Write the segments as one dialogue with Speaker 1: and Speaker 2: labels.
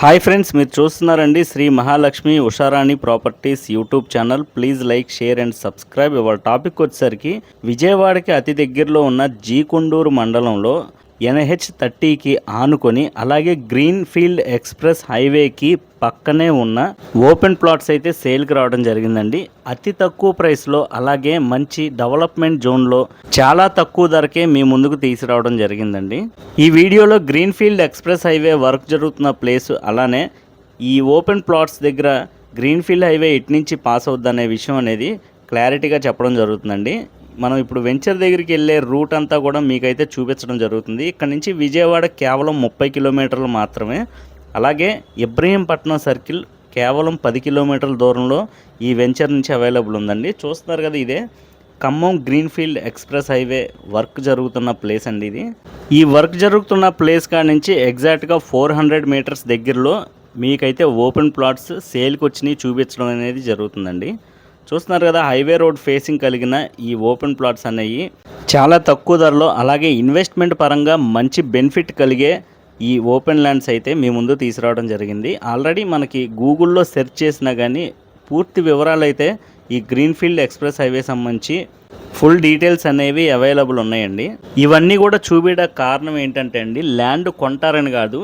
Speaker 1: Hi friends మీరు చూస్తున్నారండి Shri Mahalakshmi Usharani properties YouTube channel. Please like share and subscribe. ఇవాళ topic వచ్చేసరికి విజయవాడకి అతి దగ్గరలో ఉన్న జీకొండూరు మండలంలో ఎన్హెచ్ థర్టీకి ఆనుకొని అలాగే గ్రీన్ ఫీల్డ్ ఎక్స్ప్రెస్ హైవేకి పక్కనే ఉన్న ఓపెన్ ప్లాట్స్ అయితే సేల్కి రావడం జరిగిందండి. అతి తక్కువ ప్రైస్లో అలాగే మంచి డెవలప్మెంట్ జోన్లో చాలా తక్కువ ధరకే మీ ముందుకు తీసుకురావడం జరిగిందండి. ఈ వీడియోలో green field express highway work జరుగుతున్న ప్లేస్ అలానే ఈ ఓపెన్ ప్లాట్స్ దగ్గర గ్రీన్ ఫీల్డ్ హైవే ఇటు నుంచి పాస్ అవుద్ది అనే విషయం అనేది క్లారిటీగా చెప్పడం జరుగుతుందండి. మనం ఇప్పుడు వెంచర్ దగ్గరికి వెళ్ళే రూట్ అంతా కూడా మీకైతే చూపించడం జరుగుతుంది. ఇక్కడ నుంచి విజయవాడ కేవలం ముప్పై కిలోమీటర్లు మాత్రమే. అలాగే ఇబ్రహీంపట్నం సర్కిల్ కేవలం పది కిలోమీటర్ల దూరంలో ఈ వెంచర్ నుంచి అవైలబుల్ ఉందండి. చూస్తున్నారు కదా ఇదే. Khammam greenfield express highway work జరుగుతున్న ప్లేస్ అండి ఇది. ఈ వర్క్ జరుగుతున్న ప్లేస్ కాడ నుంచి ఎగ్జాక్ట్గా ఫోర్ హండ్రెడ్ మీటర్స్ దగ్గరలో మీకైతే ఓపెన్ ప్లాట్స్ సేల్కి వచ్చినాయి చూపించడం అనేది జరుగుతుందండి. చూస్తున్నారు కదా హైవే రోడ్ ఫేసింగ్ కలిగిన ఈ ఓపెన్ ప్లాట్స్ అనేవి చాలా తక్కువ ధరలో అలాగే ఇన్వెస్ట్మెంట్ పరంగా మంచి బెనిఫిట్ కలిగే ఈ ఓపెన్ ల్యాండ్స్ అయితే మీ ముందు తీసుకురావడం జరిగింది. ఆల్రెడీ మనకి గూగుల్లో సెర్చ్ చేసినా కానీ పూర్తి వివరాలు అయితే ఈ గ్రీన్ఫీల్డ్ ఎక్స్ప్రెస్ హైవే సంబంధించి ఫుల్ డీటెయిల్స్ అనేవి అవైలబుల్ ఉన్నాయండి. ఇవన్నీ కూడా చూపించడానికి కారణం ఏంటంటే అండి ల్యాండ్ కొంటారని కాదు.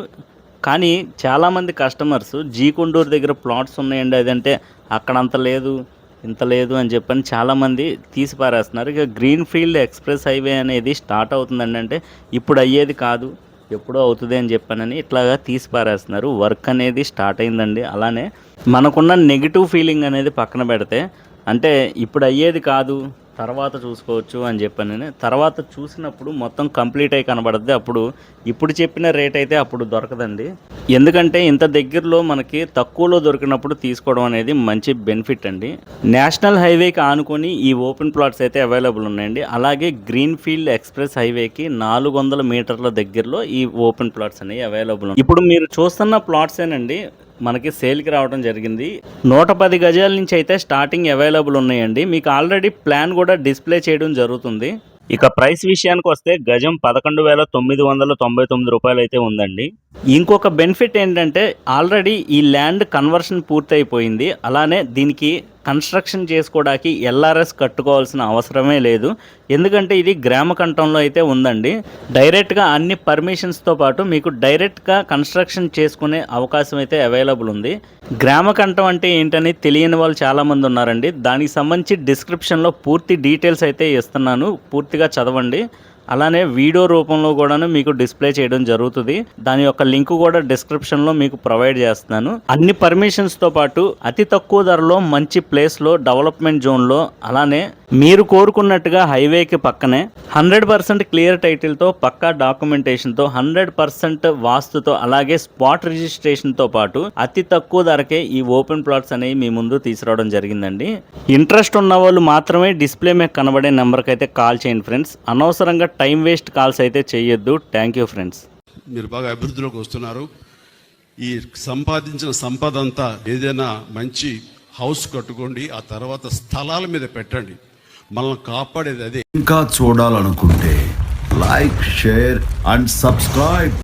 Speaker 1: కానీ చాలామంది కస్టమర్స్ జీకొండూరు దగ్గర ప్లాట్స్ ఉన్నాయండి. అదంటే అక్కడంత లేదు. ఇంత లేదు అని చెప్పని చాలామంది తీసి పారేస్తున్నారు. ఇక గ్రీన్ ఫీల్డ్ ఎక్స్ప్రెస్ హైవే అనేది స్టార్ట్ అవుతుందండి అంటే ఇప్పుడు అయ్యేది కాదు ఎప్పుడో అవుతుంది అని చెప్పానని ఇట్లాగా తీసి పారేస్తున్నారు. వర్క్ అనేది స్టార్ట్ అయిందండి. అలానే మనకున్న నెగిటివ్ ఫీలింగ్ అనేది పక్కన పెడితే అంటే ఇప్పుడు అయ్యేది కాదు తర్వాత చూసుకోవచ్చు అని చెప్పాను తర్వాత చూసినప్పుడు మొత్తం కంప్లీట్ అయి కనబడద్ది. అప్పుడు ఇప్పుడు చెప్పిన రేట్ అయితే అప్పుడు దొరకదండి. ఎందుకంటే ఇంత దగ్గరలో మనకి తక్కువలో దొరికినప్పుడు తీసుకోవడం అనేది మంచి బెనిఫిట్ అండి. నేషనల్ హైవేకి ఆనుకొని ఈ ఓపెన్ ప్లాట్స్ అయితే అవైలబుల్ ఉన్నాయండి. అలాగే గ్రీన్ ఫీల్డ్ ఎక్స్ప్రెస్ హైవేకి నాలుగు వందల మీటర్ల దగ్గరలో ఈ ఓపెన్ ప్లాట్స్ అనేవి అవైలబుల్ ఇప్పుడు మీరు చూస్తున్న ప్లాట్స్ ఏనండి మనకి సేల్కి రావడం జరిగింది. నూట పది గజాల నుంచి అయితే స్టార్టింగ్ అవైలబుల్ ఉన్నాయండి. మీకు ఆల్రెడీ ప్లాన్ కూడా డిస్ప్లే చేయడం జరుగుతుంది. ఇక ప్రైస్ విషయానికి వస్తే గజం పదకొండు వేల తొమ్మిది వందల తొంభై తొమ్మిది రూపాయలు అయితే ఉందండి. ఇంకొక బెనిఫిట్ ఏంటంటే ఆల్రెడీ ఈ ల్యాండ్ కన్వర్షన్ పూర్తయిపోయింది. అలానే దీనికి కన్స్ట్రక్షన్ చేసుకోవడానికి ఎల్ఆర్ఎస్ కట్టుకోవాల్సిన అవసరమే లేదు. ఎందుకంటే ఇది గ్రామ కంఠంలో అయితే ఉందండి. డైరెక్ట్గా అన్ని పర్మిషన్స్తో పాటు మీకు డైరెక్ట్గా కన్స్ట్రక్షన్ చేసుకునే అవకాశం అయితే అవైలబుల్ ఉంది. గ్రామ కంఠం అంటే ఏంటని తెలియని వాళ్ళు చాలామంది ఉన్నారండి. దానికి సంబంధించి డిస్క్రిప్షన్లో పూర్తి డీటెయిల్స్ అయితే ఇస్తున్నాను. పూర్తిగా చదవండి. అలానే వీడియో రూపంలో కూడాను మీకు డిస్ప్లే చేయడం జరుగుతుంది. దాని యొక్క లింక్ కూడా డిస్క్రిప్షన్లో మీకు ప్రొవైడ్ చేస్తున్నాను. అన్ని పర్మిషన్స్తో పాటు అతి తక్కువ ధరలో మంచి ప్లేస్లో డెవలప్మెంట్ జోన్లో అలానే మీరు కోరుకున్నట్టుగా హైవేకి పక్కనే హండ్రెడ్ పర్సెంట్ క్లియర్ టైటిల్తో పక్కా డాక్యుమెంటేషన్తో హండ్రెడ్ పర్సెంట్ వాస్తుతో అలాగే స్పాట్ రిజిస్ట్రేషన్తో పాటు అతి తక్కువ ధరకే ఈ ఓపెన్ ప్లాట్స్ అనేవి మీ ముందు తీసుకురావడం జరిగిందండి. ఇంట్రెస్ట్ ఉన్న వాళ్ళు మాత్రమే డిస్ప్లే మీద కనబడే నెంబర్కి అయితే కాల్ చేయండి ఫ్రెండ్స్. అనవసరంగా టైం వేస్ట్ కాల్స్ అయితే చేయొద్దు. Thank you friends.
Speaker 2: మీరు బాగా అభివృద్ధిలోకి వస్తున్నారు. ఈ సంపాదించిన సంపద అంతా ఏదైనా మంచి హౌస్ కట్టుకోండి ఆ తర్వాత స్థలాల మీద పెట్టండి. మనల్ని కాపాడేది అదే.
Speaker 3: ఇంకా చూడాలనుకుంటే లైక్ షేర్ అండ్ సబ్స్క్రైబ్.